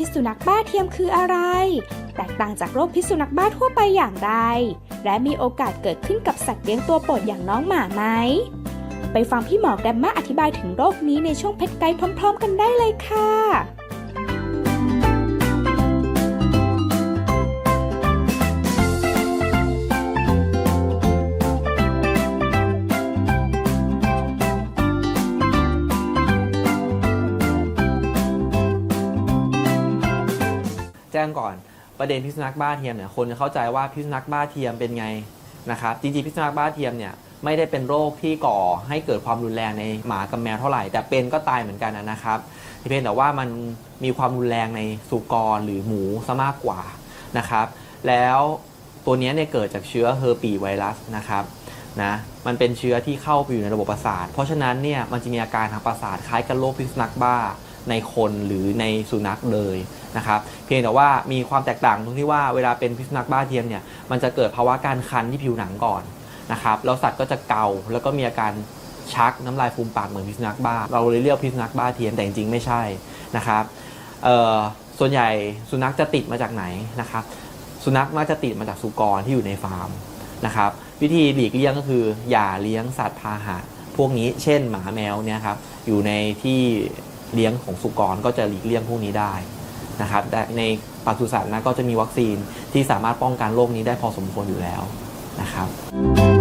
พิษสุนัขบ้าเทียมคืออะไร แตกต่างจากโรคพิษสุนัขบ้าทั่วไปอย่างไร และมีโอกาสเกิดขึ้นกับสัตว์เลี้ยงตัวโปรดอย่างน้องหมาไหม ไปฟังพี่หมอแกมมาอธิบายถึงโรคนี้ในช่วงเพชรไกด์พร้อม ๆ กันได้เลยค่ะ แจ้งก่อนประเด็นพิษสุนัขบ้าเทียมเนี่ยคนจะเข้าใจว่าพิษสุนัขบ้าเทียมเป็นไงนะครับจริงๆพิษสุนัขบ้าเทียมเนี่ยไม่ได้เป็นโรคที่ก่อให้เกิดความรุนแรงในหมากับแมวเท่าไหร่ แต่เป็นก็ตายเหมือนกันนะครับเพียงแต่ว่ามันมีความรุนแรงในสุกรหรือหมูซะมากกว่านะครับ แล้วตัวนี้เนี่ยเกิดจากเชื้อเฮอร์ปีไวรัสนะครับนะมันเป็นเชื้อที่เข้าไปอยู่ในระบบประสาท เพราะฉะนั้นเนี่ยมันจะมีอาการทางประสาทคล้ายกับโรคพิษสุนัขบ้าในคนหรือในสุนัขเลย นะครับเพียงแต่ว่ามีความแตกต่างตรงที่ว่าเวลาเป็นพิษสุนัขบ้าเทียมเนี่ยมันจะเกิดภาวะการคันที่ผิวหนังก่อนนะครับแล้วสัตว์ก็จะเกาแล้วก็มีอาการชักน้ำลายฟูมปากเหมือนพิษสุนัขบ้า เราเลยเรียกพิษสุนัขบ้าเทียมแต่จริงๆไม่ใช่นะครับส่วนใหญ่สุนัขจะติดมาจากไหนนะครับ สุนัขมักจะติดมาจากสุกรที่อยู่ในฟาร์มนะครับวิธีหลีกเลี่ยงก็คือ อย่าเลี้ยงสัตว์พาหะพวกนี้เช่นหมาแมวเนี่ยครับอยู่ในที่เลี้ยงของสุกรก็จะหลีกเลี่ยงพวกนี้ได้ นะครับแต่ในปศุสัตว์นะก็จะมีวัคซีนที่สามารถป้องกันโรคนี้ได้พอสมควรอยู่แล้วนะครับ